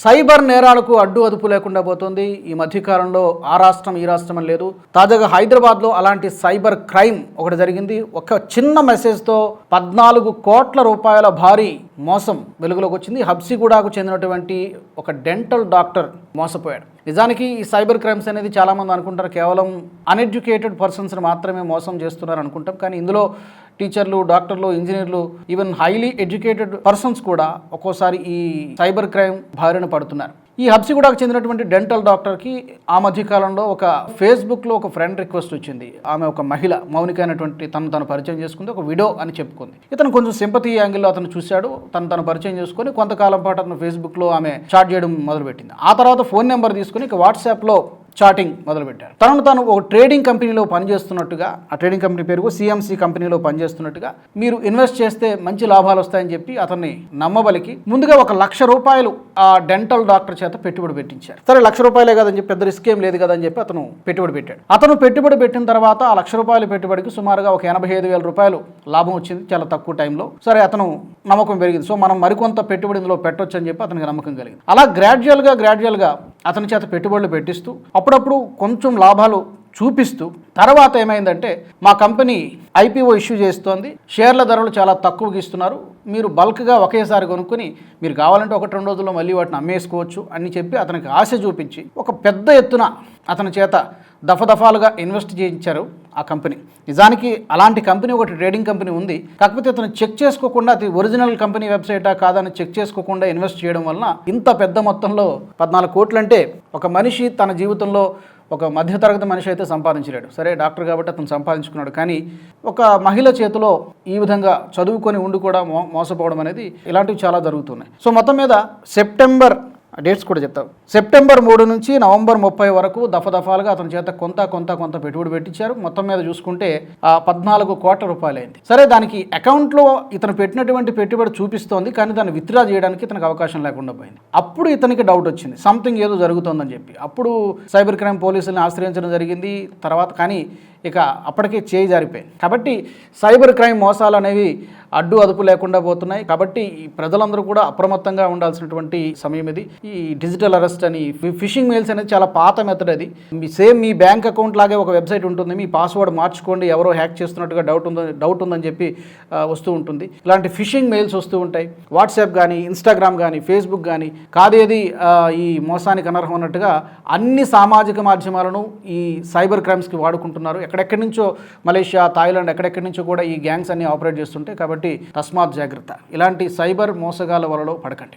Cyber నేరాలకు అడ్డు అదుపు లేకుండా పోతుంది. ఈ మధ్యకాలంలో ఆ రాష్ట్రం ఈ రాష్ట్రం అని లేదు. తాజాగా హైదరాబాద్లో అలాంటి సైబర్ క్రైమ్ ఒకటి జరిగింది. ఒక చిన్న మెసేజ్తో పద్నాలుగు కోట్ల రూపాయల భారీ మోసం వెలుగులోకి వచ్చింది. హబ్సిగూడకు చెందినటువంటి ఒక డెంటల్ డాక్టర్ మోసపోయాడు. నిజానికి ఈ సైబర్ క్రైమ్స్ అనేది చాలామంది అనుకుంటారు. కేవలం అన్ఎడ్యుకేటెడ్ పర్సన్స్ని మాత్రమే మోసం చేస్తున్నారు అనుకుంటాం. కానీ ఇందులో టీచర్లు డాక్టర్లు ఇంజనీర్లు ఈవెన్ హైలీ ఎడ్యుకేటెడ్ పర్సన్స్ కూడా ఒక్కోసారి ఈ సైబర్ క్రైమ్ బారిన పడుతున్నారు. ఈ హబ్సిగూడకు చెందినటువంటి డెంటల్ డాక్టర్కి ఆ మధ్యకాలంలో ఒక ఫేస్బుక్లో ఒక ఫ్రెండ్ రిక్వెస్ట్ వచ్చింది. ఆమె ఒక మహిళ మౌనిక అయినటువంటి తను తను పరిచయం చేసుకుంది ఒక విడో అని చెప్పుకుంది. ఇతను కొంచెం సింపతి యాంగిల్లో అతను చూశాడు తను తను పరిచయం చేసుకుని కొంతకాలం పాటు అతను ఫేస్బుక్లో ఆమె చాట్ చేయడం మొదలుపెట్టింది. ఆ తర్వాత ఫోన్ నెంబర్ తీసుకుని ఇక వాట్సాప్లో చాటింగ్ మొదలుపెట్టారు. తనను తాను ఒక ట్రేడింగ్ కంపెనీలో పనిచేస్తున్నట్టుగా ఆ ట్రేడింగ్ కంపెనీ పేరు సిఎంసి కంపెనీలో పనిచేస్తున్నట్టుగా మీరు ఇన్వెస్ట్ చేస్తే మంచి లాభాలు వస్తాయని చెప్పి అతన్ని నమ్మబలికి ముందుగా ఒక లక్ష రూపాయలు ఆ డెంటల్ డాక్టర్ చేత పెట్టుబడి పెట్టించారు. సరే లక్ష రూపాయలే కదని చెప్పి పెద్ద రిస్క్ ఏం లేదు కదని చెప్పి అతను పెట్టుబడి పెట్టాడు. అతను పెట్టుబడి పెట్టిన తర్వాత ఆ లక్ష రూపాయల పెట్టుబడికి సుమారుగా ఒక ఎనభై ఐదు వేల రూపాయలు లాభం వచ్చింది చాలా తక్కువ టైంలో. సరే అతను నమ్మకం పెరిగింది. సో మనం మరికొంత పెట్టుబడి ఇందులో పెట్టొచ్చు అని చెప్పి అతనికి నమ్మకం కలిగింది. అలా గ్రాడ్యువల్గా గ్రాడ్యువల్గా అతని చేత పెట్టుబడులు పెట్టిస్తూ అప్పుడప్పుడు కొంచెం లాభాలు చూపిస్తూ తర్వాత ఏమైందంటే మా కంపెనీ ఐపీఓ ఇష్యూ చేస్తోంది షేర్ల ధరలు చాలా తక్కువకి ఇస్తున్నారు మీరు బల్క్గా ఒకేసారి కొనుక్కొని మీరు కావాలంటే ఒకటి రెండు రోజుల్లో మళ్ళీ వాటిని అమ్మేసుకోవచ్చు అని చెప్పి అతనికి ఆశ చూపించి ఒక పెద్ద ఎత్తున అతని చేత దఫదఫాలుగా ఇన్వెస్ట్ చేయించారు. ఆ కంపెనీ. నిజానికి అలాంటి కంపెనీ ఒకటి ట్రేడింగ్ కంపెనీ ఉంది. కాకపోతే అతను చెక్ చేసుకోకుండా అది ఒరిజినల్ కంపెనీ వెబ్సైటా కాదని చెక్ చేసుకోకుండా ఇన్వెస్ట్ చేయడం వలన ఇంత పెద్ద మొత్తంలో పద్నాలుగు కోట్లు అంటే ఒక మనిషి తన జీవితంలో ఒక మధ్యతరగతి మనిషి అయితే సంపాదించలేడు. సరే డాక్టర్ కాబట్టి అతను సంపాదించుకున్నాడు. కానీ ఒక మహిళ చేతిలో ఈ విధంగా చదువుకొని ఉండి కూడా మో మోసపోవడం అనేది ఇలాంటివి చాలా జరుగుతున్నాయి. సో మొత్తం మీద సెప్టెంబర్ డేట్స్ కూడా చెప్తావు సెప్టెంబర్ మూడు నుంచి నవంబర్ ముప్పై వరకు దఫదఫాలుగా అతని చేత కొంత కొంత కొంత పెట్టుబడి పెట్టించారు. మొత్తం మీద చూసుకుంటే ఆ పద్నాలుగు కోట్ల రూపాయలు అయింది. సరే దానికి అకౌంట్లో ఇతను పెట్టినటువంటి పెట్టుబడి చూపిస్తోంది కానీ దాన్ని విత్డ్రా చేయడానికి ఇతనికి అవకాశం లేకుండా పోయింది. అప్పుడు ఇతనికి డౌట్ వచ్చింది. సంథింగ్ ఏదో జరుగుతోందని చెప్పి. అప్పుడు సైబర్ క్రైమ్ పోలీసులను ఆశ్రయించడం జరిగింది. తర్వాత కానీ ఇక అప్పటికే చేయి జారిపోయాయి కాబట్టి సైబర్ క్రైమ్ మోసాలు అనేవి అడ్డు అదుపు లేకుండా పోతున్నాయి. కాబట్టి ప్రజలందరూ కూడా అప్రమత్తంగా ఉండాల్సినటువంటి సమయం ఇది. ఈ డిజిటల్ అరెస్ట్ అని ఫిషింగ్ మెయిల్స్ అనేది చాలా పాత మెథడ్ అది. మీ సేమ్ మీ బ్యాంక్ అకౌంట్ లాగే ఒక వెబ్సైట్ ఉంటుంది. మీ పాస్వర్డ్ మార్చుకోండి. ఎవరో హ్యాక్ చేస్తున్నట్టుగా డౌట్ ఉందని డౌట్ ఉందని చెప్పి వస్తూ ఉంటుంది. ఇలాంటి ఫిషింగ్ మెయిల్స్ వస్తూ ఉంటాయి. వాట్సాప్ కానీ ఇన్స్టాగ్రామ్ కానీ ఫేస్బుక్ కానీ కాదేది ఈ మోసానికి అనర్హం అన్నట్టుగా అన్ని సామాజిక మాధ్యమాలను ఈ సైబర్ క్రైమ్స్కి వాడుకుంటున్నారు. ఎక్కడెక్కడి నుంచో మలేషియా థాయిలాండ్ ఎక్కడెక్కడి నుంచో కూడా ఈ గ్యాంగ్స్ అన్ని ఆపరేట్ చేస్తుంటాయి కాబట్టి తస్మాత్ జాగ్రత్త. ఇలాంటి సైబర్ మోసగాల వలలో పడకండి.